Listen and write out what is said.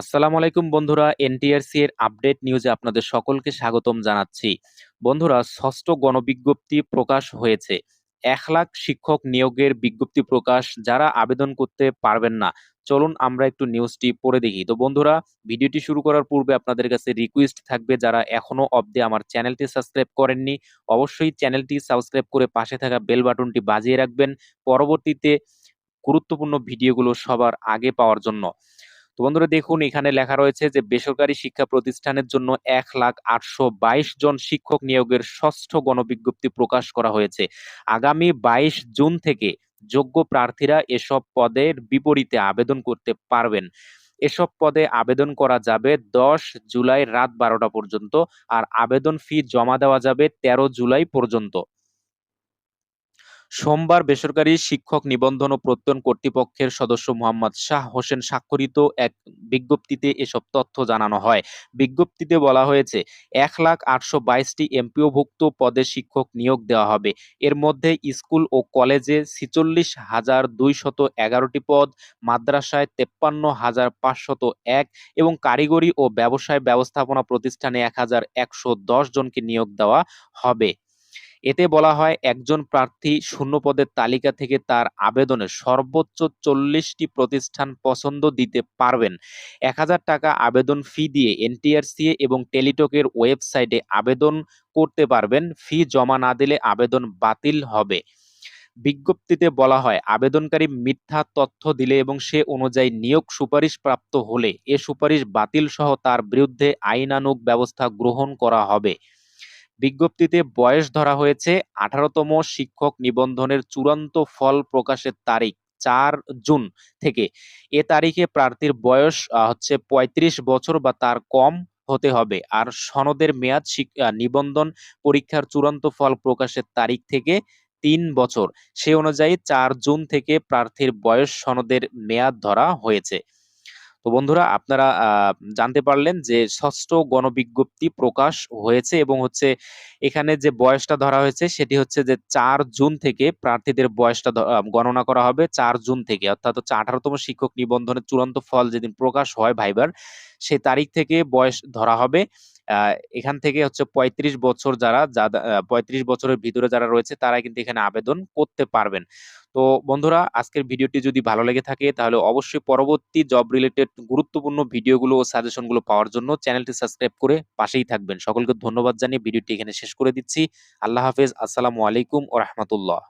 আসসালামু আলাইকুম বন্ধুরা, এনটিআরসি এর আপডেট নিউজে আপনাদের সকলকে স্বাগতম জানাচ্ছি। বন্ধুরা, ষষ্ঠ গণবিজ্ঞপ্তি প্রকাশ হয়েছে। এক লাখ শিক্ষক নিয়োগের বিজ্ঞপ্তি প্রকাশ, যারা আবেদন করতে পারবেন না। চলুন আমরা একটু নিউজটি পড়ে দেখি। তো বন্ধুরা, ভিডিওটি শুরু করার পূর্বে আপনাদের কাছে রিকোয়েস্ট থাকবে, যারা এখনও অবধি আমার চ্যানেলটি সাবস্ক্রাইব করেননি, অবশ্যই চ্যানেলটি সাবস্ক্রাইব করে পাশে থাকা বেল বাটনটি বাজিয়ে রাখবেন, পরবর্তীতে গুরুত্বপূর্ণ ভিডিওগুলো সবার আগে পাওয়ার জন্য। তো বন্ধুরা দেখুন, এখানে লেখা রয়েছে যে বেসরকারি শিক্ষা প্রতিষ্ঠানের জন্য এক লাখ আটশো বাইশ জন শিক্ষক নিয়োগের ষষ্ঠ গণবিজ্ঞপ্তি প্রকাশ করা হয়েছে। আগামী বাইশ জুন থেকে যোগ্য প্রার্থীরা এসব পদের বিপরীতে আবেদন করতে পারবেন। এসব পদে আবেদন করা যাবে দশ জুলাই রাত বারোটা পর্যন্ত আর আবেদন ফি জমা দেওয়া যাবে তেরো জুলাই পর্যন্ত। সোমবার বেসরকারি শিক্ষক নিবন্ধন ও প্রত্যয়ন কর্তৃপক্ষের সদস্য মোহাম্মদ শাহ হোসেন স্বাক্ষরিত এক বিজ্ঞপ্তিতে এসব তথ্য জানানো হয়। বিজ্ঞপ্তিতে বলা হয়েছে, এক লাখ আটশো বাইশটি এমপিওভুক্ত পদে শিক্ষক নিয়োগ দেওয়া হবে। এর মধ্যে স্কুল ও কলেজে ছিচল্লিশ হাজার দুইশত এগারোটি পদ, মাদ্রাসায় তেপ্পান্ন হাজার পাঁচশত এক এবং কারিগরি ও ব্যবসায় ব্যবস্থাপনা প্রতিষ্ঠানে এক হাজার একশো দশ জনকে নিয়োগ দেওয়া হবে। এতে বলা হয় একজন প্রার্থী শূন্য পদের তালিকা থেকে তার আবেদনে সর্বোচ্চ চল্লিশটি প্রতিষ্ঠান পছন্দ দিতে পারবেন। এক হাজার টাকা আবেদন ফি দিয়ে এনটিআরসিএ এবং টেলিটকের ওয়েবসাইটে আবেদন করতে পারবেন। ফি জমা না দিলে আবেদন বাতিল হবে। বিজ্ঞপ্তিতে বলা হয়, আবেদনকারী মিথ্যা তথ্য দিলে এবং সে অনুযায়ী নিয়োগ সুপারিশ প্রাপ্ত হলে এ সুপারিশ বাতিল সহ তার বিরুদ্ধে আইনানুগ ব্যবস্থা গ্রহণ করা হবে। বিজ্ঞপ্তিতে বয়স ধরা হয়েছে আঠারোতম শিক্ষক নিবন্ধনের চূড়ান্ত ফল প্রকাশের তারিখ চার জুন থেকে। এ তারিখে প্রার্থীর বয়স হচ্ছে ৩৫ বছর বা তার কম হতে হবে। আর সনদের মেয়াদ নিবন্ধন পরীক্ষার চূড়ান্ত ফল প্রকাশের তারিখ থেকে তিন বছর। সে অনুযায়ী চার জুন থেকে প্রার্থীর বয়স, সনদের মেয়াদ ধরা হয়েছে। তো বন্ধুরা, আপনারা জানতে পারলেন যে ষষ্ঠ গণবিজ্ঞপ্তি প্রকাশ হয়েছে এবং হচ্ছে এখানে যে বয়সটা ধরা হয়েছে সেটি হচ্ছে যে চার জুন থেকে প্রার্থীদের বয়সটা গণনা করা হবে চার জুন থেকে। অর্থাৎ হচ্ছে আঠারোতম শিক্ষক নিবন্ধনের চূড়ান্ত ফল যেদিন প্রকাশ হয় ভাইবার, সে তারিখ থেকে বয়স ধরা হবে। এখান থেকে হচ্ছে ৩৫ বছর যারা পঁয়ত্রিশ বছরের ভিতরে যারা রয়েছে তারা কিন্তু এখানে আবেদন করতে পারবেন। তো বন্ধুরা, আজকের ভিডিওটি যদি ভালো লেগে থাকে, তাহলে অবশ্যই পরবর্তী জব রিলেটেড গুরুত্বপূর্ণ ভিডিওগুলো ও সাজেশনগুলো পাওয়ার জন্য চ্যানেলটি সাবস্ক্রাইব করে পাশেই থাকবেন। সকলকে ধন্যবাদ জানিয়ে ভিডিওটি এখানে শেষ করে দিচ্ছি। আল্লাহ হাফেজ। আসসালামু আলাইকুম ও রহমতুল্লাহ।